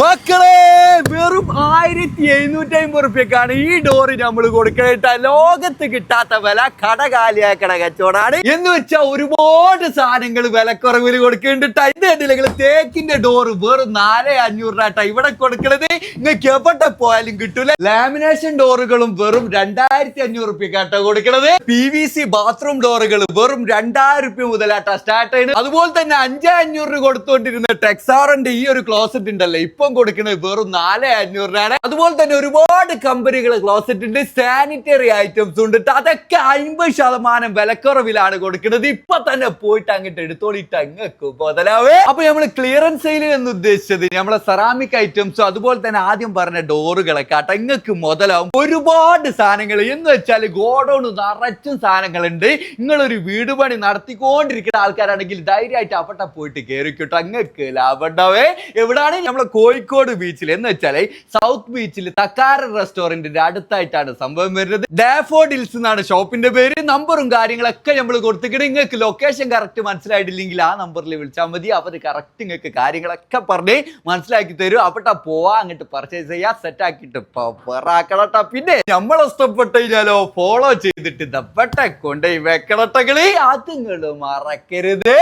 മക്കളെ വെറും ആയിരത്തി എഴുന്നൂറ്റി അമ്പത് റുപ്യക്കാണ് ഈ ഡോറ് നമ്മൾ കൊടുക്കണേട്ട ലോകത്ത് കിട്ടാത്ത വില കടകാലിയാക്കണ കച്ചവടാണ് എന്ന് വെച്ചാൽ ഒരുപാട് സാധനങ്ങൾ വിലക്കുറവിൽ കൊടുക്കുന്നുണ്ട്. ഇത് കണ്ടില്ലെങ്കിൽ തേക്കിന്റെ ഡോറ് വെറും നാല് അഞ്ഞൂറ് രൂപ ഇവിടെ കൊടുക്കണത്. നിങ്ങൾക്ക് എവിടെ പോയാലും കിട്ടൂല. ലാമിനേഷൻ ഡോറുകളും വെറും രണ്ടായിരത്തി അഞ്ഞൂറ് റുപ്യക്കാട്ട കൊടുക്കണത്. പി വി സി ബാത്റൂം ഡോറുകൾ വെറും രണ്ടായിരം റുപ്യ മുതലാട്ടാ സ്റ്റാർട്ട് ചെയ്യുന്നത് അതുപോലെ തന്നെ അഞ്ച് കൊടുത്തോണ്ടിരുന്ന ടെക്സാറിന്റെ ഈ ഒരു ക്ലോസറ്റ് ഉണ്ടല്ലോ ഇപ്പം കൊടുക്കുന്നത് വെറും നാല് രൂപയാണ് അതുപോലെ തന്നെ ഒരുപാട് കമ്പനികൾ ക്ലോസറ്റ് ഉണ്ട് സാനിറ്ററി ഐറ്റംസ് ഉണ്ട് അതൊക്കെ അമ്പത് ശതമാനം വിലക്കുറവിലാണ് കൊടുക്കുന്നത്. ഇപ്പൊ തന്നെ പോയിട്ട് അങ്ങോട്ട് എടുത്തോളിട്ട് അങ്ങക്ക് മുതലാവേ അപ്പൊ നമ്മൾ ക്ലിയറൻസ് സെയിൽ എന്ന് ഉദ്ദേശിച്ചത് നമ്മളെ സെറാമിക് ഐറ്റംസും അതുപോലെ തന്നെ ആദ്യം പറഞ്ഞ ഡോറുകളൊക്കെ ഇങ്ങക്ക് മുതലാവും. ഒരുപാട് സാധനങ്ങൾ എന്ന് വെച്ചാൽ ഗോഡൌൺ നിറച്ചും സാധനങ്ങളുണ്ട്. നിങ്ങളൊരു വീട് പണി നടത്തിക്കൊണ്ടിരിക്കുന്ന ആൾക്കാരാണെങ്കിൽ ധൈര്യമായിട്ട് അവിടെ പോയിട്ട് കയറിക്കോട്ടോ അങ്ങക്ക് ലാഭം ഉണ്ടാവേ. എവിടാണ്? നമ്മളെ കോഴിക്കോട് ബീച്ചിൽ എന്ന് വെച്ചാൽ സൗത്ത് ബീച്ചിൽ തക്കാര റെസ്റ്റോറന്റിന്റെ അടുത്തായിട്ടാണ് സംഭവം വരുന്നത്. ഡാഫോഡിൽസ് എന്നാണ് ഷോപ്പിന്റെ പേര്. നമ്പറും കാര്യങ്ങളൊക്കെ നമ്മൾ കൊടുത്തിട്ട് നിങ്ങൾക്ക് ലൊക്കേഷൻ കറക്റ്റ് മനസ്സിലായിട്ടില്ലെങ്കിൽ ആ നമ്പറിൽ വിളിച്ചാൽ മതി. അവർ കറക്റ്റ് നിങ്ങൾക്ക് കാര്യങ്ങളൊക്കെ പറഞ്ഞ് മനസ്സിലാക്കി തരും. അവിടെ പോവാ അങ്ങോട്ട് പർച്ചേസ് ചെയ്യാ സെറ്റ് ആക്കിയിട്ട് പെറാക്കണട്ടാ പിന്നെ നമ്മൾ ഇഷ്ടപ്പെട്ട് കഴിഞ്ഞാലോ ഫോളോ ചെയ്തിട്ട് ദപ്പട്ടെ കൊണ്ടുപോയി വെക്കണട്ടകളി അത് നിങ്ങൾ മറക്കരുത്.